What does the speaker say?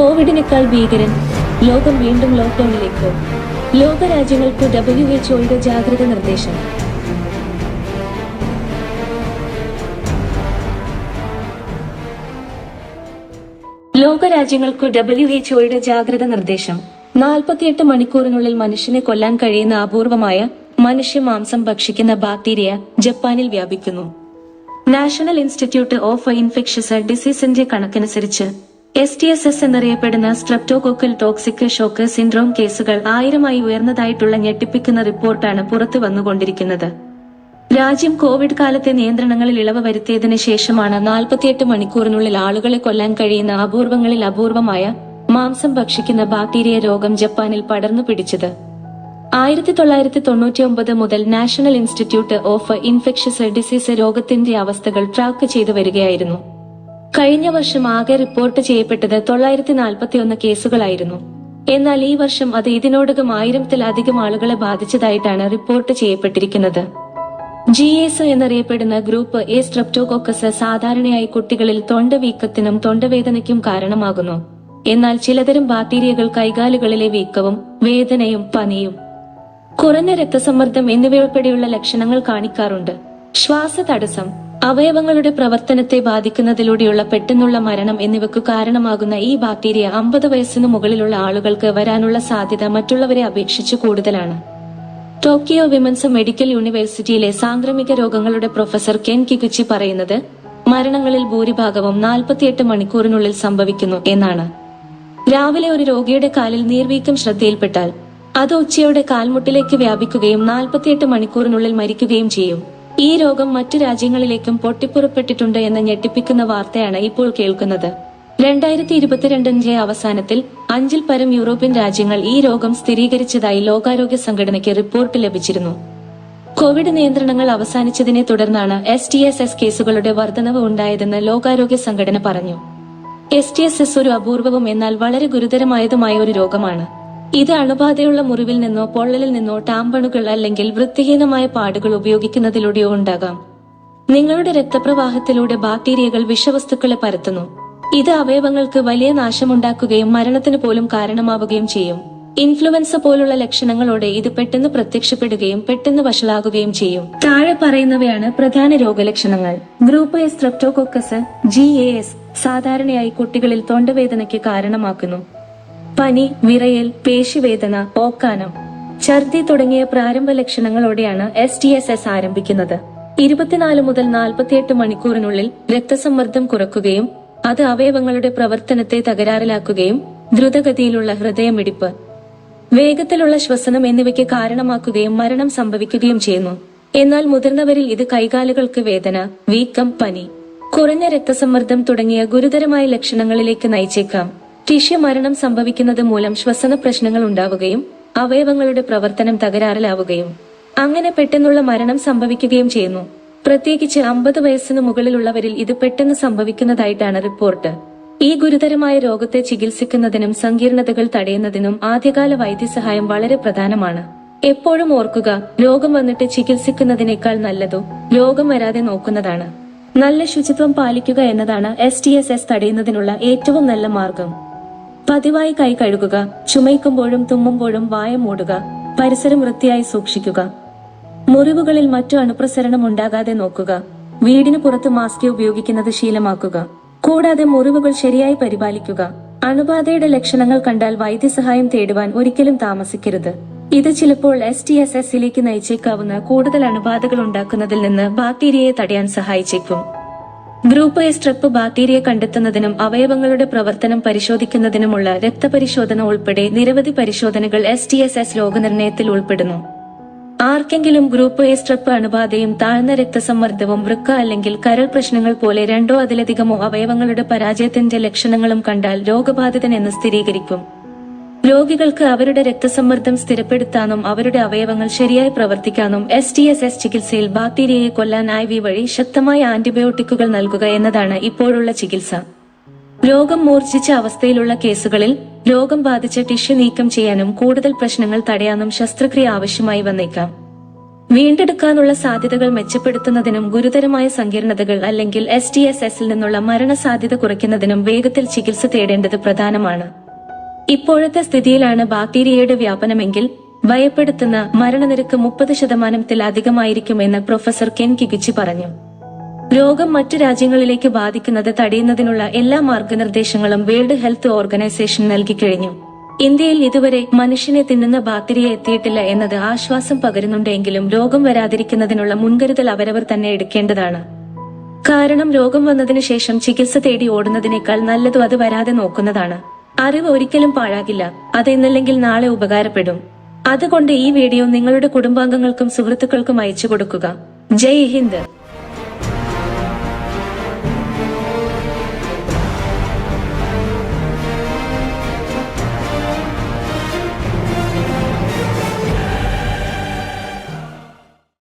കോവിഡിനേക്കാൾ ഭീകരൻ. ലോകം വീണ്ടും ലോക്ക്ഡൌണിലേക്ക്. ലോകരാജ്യങ്ങൾക്ക് ഡബ്ല്യു എച്ച്ഒയുടെ ജാഗ്രത നിർദ്ദേശം. ലോകരാജ്യങ്ങൾക്ക് ഡബ്ല്യു എച്ച്ഒയുടെ ജാഗ്രത നിർദ്ദേശം. നാൽപ്പത്തിയെട്ട് മണിക്കൂറിനുള്ളിൽ മനുഷ്യനെ കൊല്ലാൻ കഴിയുന്ന അപൂർവമായ മനുഷ്യ മാംസം ഭക്ഷിക്കുന്ന ബാക്ടീരിയ ജപ്പാനിൽ വ്യാപിക്കുന്നു. നാഷണൽ ഇൻസ്റ്റിറ്റ്യൂട്ട് ഓഫ് ഇൻഫെക്ഷസ് ഡിസീസിന്റെ കണക്കനുസരിച്ച് എസ് ടി എസ് എസ് എന്നറിയപ്പെടുന്ന സ്ട്രെപ്റ്റോകോക്കൽ ടോക്സിക് ഷോക്ക് സിൻഡ്രോം കേസുകൾ ആയിരമായി ഉയർന്നതായിട്ടുള്ള ഞെട്ടിപ്പിക്കുന്ന റിപ്പോർട്ടാണ് പുറത്തു വന്നുകൊണ്ടിരിക്കുന്നത്. രാജ്യം കോവിഡ് കാലത്തെ നിയന്ത്രണങ്ങളിൽ ഇളവ് വരുത്തിയതിനു ശേഷമാണ് നാൽപ്പത്തിയെട്ട് മണിക്കൂറിനുള്ളിൽ ആളുകളെ കൊല്ലാൻ കഴിയുന്ന അപൂർവങ്ങളിൽ അപൂർവമായ മാംസം ഭക്ഷിക്കുന്ന ബാക്ടീരിയ രോഗം ജപ്പാനിൽ പടർന്നു പിടിച്ചത്. ആയിരത്തി തൊള്ളായിരത്തി തൊണ്ണൂറ്റി ഒമ്പത് മുതൽ national institute of infectious disease രോഗത്തിന്റെ അവസ്ഥകൾ ട്രാക്ക് ചെയ്തു വരികയായിരുന്നു. കഴിഞ്ഞ വർഷം ആകെ റിപ്പോർട്ട് ചെയ്യപ്പെട്ടത് തൊള്ളായിരത്തി നാൽപ്പത്തി ഒന്ന് കേസുകളായിരുന്നു. എന്നാൽ ഈ വർഷം അത് ഇതിനോടകം ആയിരത്തിലധികം ആളുകളെ ബാധിച്ചതായിട്ടാണ് റിപ്പോർട്ട് ചെയ്യപ്പെട്ടിരിക്കുന്നത്. ജി എസ് എന്നറിയപ്പെടുന്ന ഗ്രൂപ്പ് എ സ്ട്രെപ്റ്റോകോക്കസ് സാധാരണയായി കുട്ടികളിൽ തൊണ്ടവീക്കത്തിനും തൊണ്ടവേദനയ്ക്കും കാരണമാകുന്നു. എന്നാൽ ചിലതരം ബാക്ടീരിയകൾ കൈകാലുകളിലെ വീക്കവും വേദനയും പനിയും കുറഞ്ഞ രക്തസമ്മർദ്ദം എന്നിവയുൾപ്പെടെയുള്ള ലക്ഷണങ്ങൾ കാണിക്കാറുണ്ട്. ശ്വാസ തടസ്സം അവയവങ്ങളുടെ പ്രവർത്തനത്തെ ബാധിക്കുന്നതിലൂടെയുള്ള പെട്ടെന്നുള്ള മരണം എന്നിവയ്ക്ക് കാരണമാകുന്ന ഈ ബാക്ടീരിയ അമ്പത് വയസ്സിനു മുകളിലുള്ള ആളുകൾക്ക് വരാനുള്ള സാധ്യത മറ്റുള്ളവരെ അപേക്ഷിച്ച് കൂടുതലാണ്. ടോക്കിയോ വിമൻസ് മെഡിക്കൽ യൂണിവേഴ്സിറ്റിയിലെ സാംക്രമിക രോഗങ്ങളുടെ പ്രൊഫസർ കെൻ കികുച്ചി പറയുന്നത് മരണങ്ങളിൽ ഭൂരിഭാഗവും നാൽപ്പത്തിയെട്ട് മണിക്കൂറിനുള്ളിൽ സംഭവിക്കുന്നു എന്നാണ്. രാവിലെ ഒരു രോഗിയുടെ കാലിൽ നീർവീക്കം ശ്രദ്ധയിൽപ്പെട്ടാൽ അത് ഉച്ചയോടെ കാൽമുട്ടിലേക്ക് വ്യാപിക്കുകയും നാൽപ്പത്തിയെട്ട് മണിക്കൂറിനുള്ളിൽ മരിക്കുകയും ചെയ്യും. ഈ രോഗം മറ്റു രാജ്യങ്ങളിലേക്കും പൊട്ടിപ്പുറപ്പെട്ടിട്ടുണ്ട് എന്ന് ഞെട്ടിപ്പിക്കുന്ന വാർത്തയാണ് ഇപ്പോൾ കേൾക്കുന്നത്. രണ്ടായിരത്തി ഇരുപത്തിരണ്ടിന്റെ അവസാനത്തിൽ അഞ്ചിൽ പരം യൂറോപ്യൻ രാജ്യങ്ങൾ ഈ രോഗം സ്ഥിരീകരിച്ചതായി ലോകാരോഗ്യ സംഘടനയ്ക്ക് റിപ്പോർട്ട് ലഭിച്ചിരുന്നു. കോവിഡ് നിയന്ത്രണങ്ങൾ അവസാനിച്ചതിനെ തുടർന്നാണ് എസ് ടി എസ് എസ് കേസുകളുടെ വർധനവ് ഉണ്ടായതെന്ന് ലോകാരോഗ്യ സംഘടന പറഞ്ഞു. എസ് ടി എസ് എസ് ഒരു അപൂർവവും എന്നാൽ വളരെ ഗുരുതരമായതുമായ ഒരു രോഗമാണ്. ഇത് അണുബാധയുള്ള മുറിവിൽ നിന്നോ പൊള്ളലിൽ നിന്നോ ടാമ്പണുകൾ അല്ലെങ്കിൽ വൃത്തിഹീനമായ പാടുകൾ ഉപയോഗിക്കുന്നതിലൂടെയോ ഉണ്ടാകാം. നിങ്ങളുടെ രക്തപ്രവാഹത്തിലൂടെ ബാക്ടീരിയകൾ വിഷവസ്തുക്കളെ പരത്തുന്നു. ഇത് അവയവങ്ങൾക്ക് വലിയ നാശമുണ്ടാക്കുകയും മരണത്തിന് പോലും കാരണമാവുകയും ചെയ്യും. ഇൻഫ്ലുവൻസ പോലുള്ള ലക്ഷണങ്ങളോടെ ഇത് പെട്ടെന്ന് പ്രത്യക്ഷപ്പെടുകയും പെട്ടെന്ന് വഷളാകുകയും ചെയ്യും. താഴെ പറയുന്നവയാണ് പ്രധാന രോഗലക്ഷണങ്ങൾ. Group A streptococcus G A S സാധാരണയായി കുട്ടികളിൽ തൊണ്ടവേദനയ്ക്ക് കാരണമാക്കുന്നു. പനി വിറയൽ പേശിവേദന ഓക്കാനം ഛർദി തുടങ്ങിയ പ്രാരംഭ ലക്ഷണങ്ങളോടെയാണ് എസ് ടി എസ് എസ് ആരംഭിക്കുന്നത്. ഇരുപത്തിനാല് മുതൽ നാൽപ്പത്തിയെട്ട് മണിക്കൂറിനുള്ളിൽ രക്തസമ്മർദ്ദം കുറക്കുകയും അത് അവയവങ്ങളുടെ പ്രവർത്തനത്തെ തകരാറിലാക്കുകയും ദ്രുതഗതിയിലുള്ള ഹൃദയമിടിപ്പ് വേഗത്തിലുള്ള ശ്വസനം എന്നിവയ്ക്ക് കാരണമാക്കുകയും മരണം സംഭവിക്കുകയും ചെയ്യുന്നു. എന്നാൽ മുതിർന്നവരിൽ ഇത് കൈകാലുകൾക്ക് വേദന വീക്കം പനി കുറഞ്ഞ രക്തസമ്മർദ്ദം തുടങ്ങിയ ഗുരുതരമായ ലക്ഷണങ്ങളിലേക്ക് നയിച്ചേക്കാം. മരണം സംഭവിക്കുന്നത് മൂലം ശ്വസന പ്രശ്നങ്ങൾ ഉണ്ടാവുകയും അവയവങ്ങളുടെ പ്രവർത്തനം തകരാറിലാവുകയും അങ്ങനെ പെട്ടെന്നുള്ള മരണം സംഭവിക്കുകയും ചെയ്യുന്നു. പ്രത്യേകിച്ച് അമ്പത് വയസ്സിന് മുകളിലുള്ളവരിൽ ഇത് പെട്ടെന്ന് സംഭവിക്കുന്നതായിട്ടാണ് റിപ്പോർട്ട്. ഈ ഗുരുതരമായ രോഗത്തെ ചികിത്സിക്കുന്നതിനും സങ്കീർണതകൾ തടയുന്നതിനും ആദ്യകാല വൈദ്യസഹായം വളരെ പ്രധാനമാണ്. എപ്പോഴും ഓർക്കുക രോഗം വന്നിട്ട് ചികിത്സിക്കുന്നതിനേക്കാൾ നല്ലതോ രോഗം വരാതെ നോക്കുന്നതാണ്. നല്ല ശുചിത്വം പാലിക്കുക എന്നതാണ് എസ് തടയുന്നതിനുള്ള ഏറ്റവും നല്ല മാർഗം. പതിവായി കൈ കഴുകുക ചുമയ്ക്കുമ്പോഴും തുമ്മുമ്പോഴും വായ മൂടുക പരിസരം വൃത്തിയായി സൂക്ഷിക്കുക. മുറിവുകളിൽ മറ്റു അണുപ്രസരണം ഉണ്ടാകാതെ നോക്കുക. വീടിന് പുറത്ത് മാസ്ക് ഉപയോഗിക്കുന്നത് ശീലമാക്കുക. കൂടാതെ മുറിവുകൾ ശരിയായി പരിപാലിക്കുക. അണുബാധയുടെ ലക്ഷണങ്ങൾ കണ്ടാൽ വൈദ്യസഹായം തേടുവാൻ ഒരിക്കലും താമസിക്കരുത്. ഇത് ചിലപ്പോൾ എസ് ടി എസ് എസിലേക്ക് നയിച്ചേക്കാവുന്ന കൂടുതൽ അണുബാധകൾ ഉണ്ടാക്കുന്നതിൽ നിന്ന് ബാക്ടീരിയയെ തടയാൻ സഹായിച്ചേക്കും. ഗ്രൂപ്പ് എ സ്ട്രെപ്പ് ബാക്ടീരിയ കണ്ടെത്തുന്നതിനും അവയവങ്ങളുടെ പ്രവർത്തനം പരിശോധിക്കുന്നതിനുമുള്ള രക്തപരിശോധന ഉൾപ്പെടെ നിരവധി പരിശോധനകൾ എസ് ടി എസ് എസ് രോഗനിർണയത്തിൽ ഉൾപ്പെടുന്നു. ആർക്കെങ്കിലും ഗ്രൂപ്പ് എ സ്ട്രെപ്പ് അണുബാധയും താഴ്ന്ന രക്തസമ്മർദ്ദവും വൃക്ക അല്ലെങ്കിൽ കരൾ പ്രശ്നങ്ങൾ പോലെ രണ്ടോ അതിലധികമോ അവയവങ്ങളുടെ പരാജയത്തിന്റെ ലക്ഷണങ്ങളും കണ്ടാൽ രോഗബാധിതൻ എന്ന് സ്ഥിരീകരിക്കും. രോഗികൾക്ക് അവരുടെ രക്തസമ്മർദ്ദം സ്ഥിരപ്പെടുത്താനും അവരുടെ അവയവങ്ങൾ ശരിയായി പ്രവർത്തിക്കാനും എസ് ടി എസ് എസ് ചികിത്സയിൽ ബാക്ടീരിയയെ കൊല്ലാൻ ഐ വി വഴി ശക്തമായ ആന്റിബയോട്ടിക്കുകൾ നൽകുക എന്നതാണ് ഇപ്പോഴുള്ള ചികിത്സ. രോഗം മൂർച്ഛിച്ച അവസ്ഥയിലുള്ള കേസുകളിൽ രോഗം ബാധിച്ച ടിഷ്യൂ നീക്കം ചെയ്യാനും കൂടുതൽ പ്രശ്നങ്ങൾ തടയാനും ശസ്ത്രക്രിയ ആവശ്യമായി വന്നേക്കാം. വീണ്ടെടുക്കാനുള്ള സാധ്യതകൾ മെച്ചപ്പെടുത്തുന്നതിനും ഗുരുതരമായ സങ്കീർണതകൾ അല്ലെങ്കിൽ എസ് ടി എസ് എസിൽ നിന്നുള്ള മരണസാധ്യത കുറയ്ക്കുന്നതിനും വേഗത്തിൽ ചികിത്സ തേടേണ്ടത് പ്രധാനമാണ്. ഇപ്പോഴത്തെ സ്ഥിതിയിലാണ് ബാക്ടീരിയയുടെ വ്യാപനമെങ്കിൽ ഭയപ്പെടുത്തുന്ന മരണനിരക്ക് മുപ്പത് ശതമാനത്തിൽ അധികമായിരിക്കുമെന്ന് പ്രൊഫസർ കെൻ കിഗിച്ചി പറഞ്ഞു. രോഗം മറ്റു രാജ്യങ്ങളിലേക്ക് ബാധിക്കുന്നത് തടയുന്നതിനുള്ള എല്ലാ മാർഗനിർദ്ദേശങ്ങളും വേൾഡ് ഹെൽത്ത് ഓർഗനൈസേഷൻ നൽകിക്കഴിഞ്ഞു ഇന്ത്യയിൽ ഇതുവരെ മനുഷ്യനെ തിന്നുന്ന ബാക്ടീരിയ എത്തിയിട്ടില്ല എന്നത് ആശ്വാസം പകരുന്നുണ്ടെങ്കിലും രോഗം വരാതിരിക്കുന്നതിനുള്ള മുൻകരുതൽ അവരവർ തന്നെ എടുക്കേണ്ടതാണ്. കാരണം രോഗം വന്നതിനു ശേഷം ചികിത്സ തേടി ഓടുന്നതിനേക്കാൾ നല്ലതും അത് വരാതെ നോക്കുന്നതാണ്. അറിവ് ഒരിക്കലും പാഴാകില്ല. അത് ഇന്നല്ലെങ്കിൽ നാളെ ഉപകാരപ്പെടും. അതുകൊണ്ട് ഈ വീഡിയോ നിങ്ങളുടെ കുടുംബാംഗങ്ങൾക്കും സുഹൃത്തുക്കൾക്കും അയച്ചു കൊടുക്കുക. ജയ് ഹിന്ദ്.